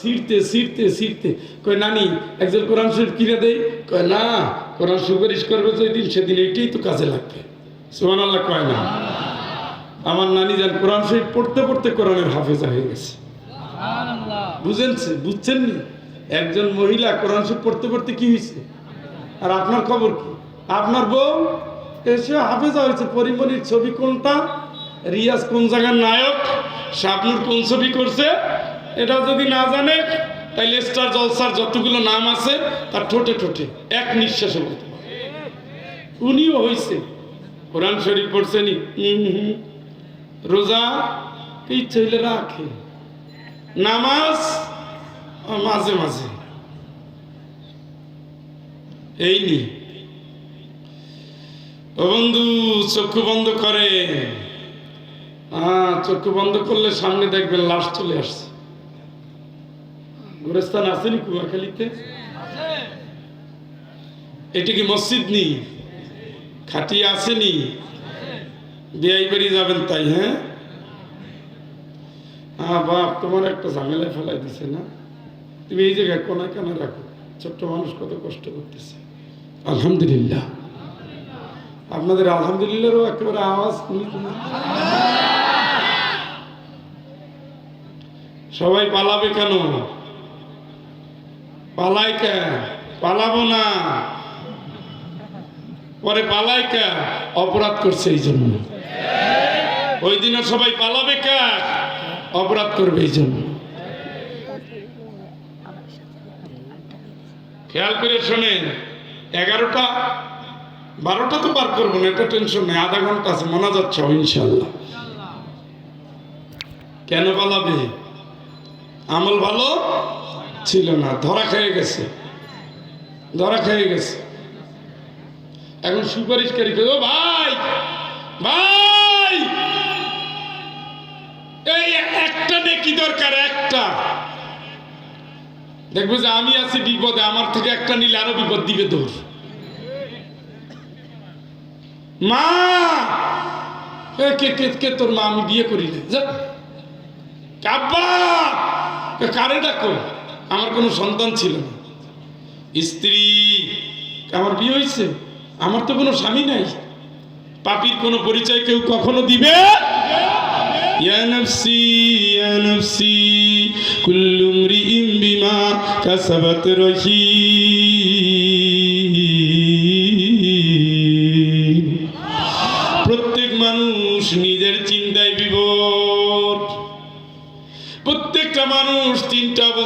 ছিঁড়তে ছিঁড়তে ছিঁড়তে। কয় নানি একজন কোরআন শরীফ কিনে দেয় কয় না কোরআন সুপারিশ করবে সেদিন এইটাই তো কাজে লাগবে। সোহান আল্লাহ কয় না। আমার নানি যান কোরআন শরীফ পড়তে পড়তে কোরআনের হাফেজা হয়ে গেছে। বুঝেন বুঝছেন নি? একজন মহিলা কোরআন শরীফ পড়তে পড়তে কি হয়েছে? আর আপনার খবর কি? আপনার বউ? এসে হাফেজা হয়েছে। পরিমণির ছবি কোনটা? রিয়াজ কোন জায়গার নায়ক? শাবনুর কোন ছবি করছে? এটা যদি না জানে, তাইলে স্টার জলসার যতগুলো নাম আছে, তার ঠোঁটে ঠোঁটে এক নিঃশ্বাসে বলতে উনিও হয়েছে কোরআন শরীফ পড়ছেনি। রোজা ছেলে রাখে। নামাজ মাঝে মাঝে। এই নি। বন্ধু, চক্ষু বন্ধ করে চক্ষু বন্ধ করলে সামনে দেখবেন লাশ চলে আসছে। গোরস্থান আসেনি কুয়াখালীতে? এটা কি মসজিদ নি? খাটিয়া আসেনি? বিয়াই বাড়ি যাবেন তাই হ্যাঁ? হ্যাঁ বাপ, তোমার একটা ঝামেলায় ফেলাই দিছে না? তুমি এই জায়গায় কোনায় কানে রাখো। ছোট্ট মানুষ কত কষ্ট করতেছে। আলহামদুলিল্লাহ। আপনাদের আলহামদুলিল্লাহরও একেবারে আওয়াজ সবাই পালাবে কেন? পালাই কে পালাবো না। পরে পালাই কে অপরাধ করছে এই জন্য। ওই দিনও সবাই পালাবে কে? অপরাধ করবে এই জন্য। খেয়াল করে শোনেন, এগারোটা, বারোটা তো পার করব না, এটা টেনশন নেই, আধা ঘণ্টা আছে, মনে যাচ্ছে ইনশাল্লাহ। কেন পালাবে? আমল ভালো? ছিল না, ধরা খেয়ে গেছে। ধরা খেয়ে গেছে। এখন সুপারিশকারী কে? ও ভাই ভাই! এই একটা নেকি দরকার? একটা। দেখবে যে আমি আছি বিপদে, আমার থেকে একটা নিলে আরও বিপদ দিবে তোর। মা! কে কে কে তোর মা? আমি বিয়ে করি যা। কাব্বা কারে ডাকো? আমার কোনো সন্তান ছিল না। স্ত্রী, আমার বিয়ে হয়েছে, আমার তো কোনো স্বামী নাই। পাপির কোনো পরিচয় কেউ কখনো দিবে? প্রত্যেক মানুষ নিজের চিন্তায় বিভোর প্রত্যেকটা মানুষ তিনটা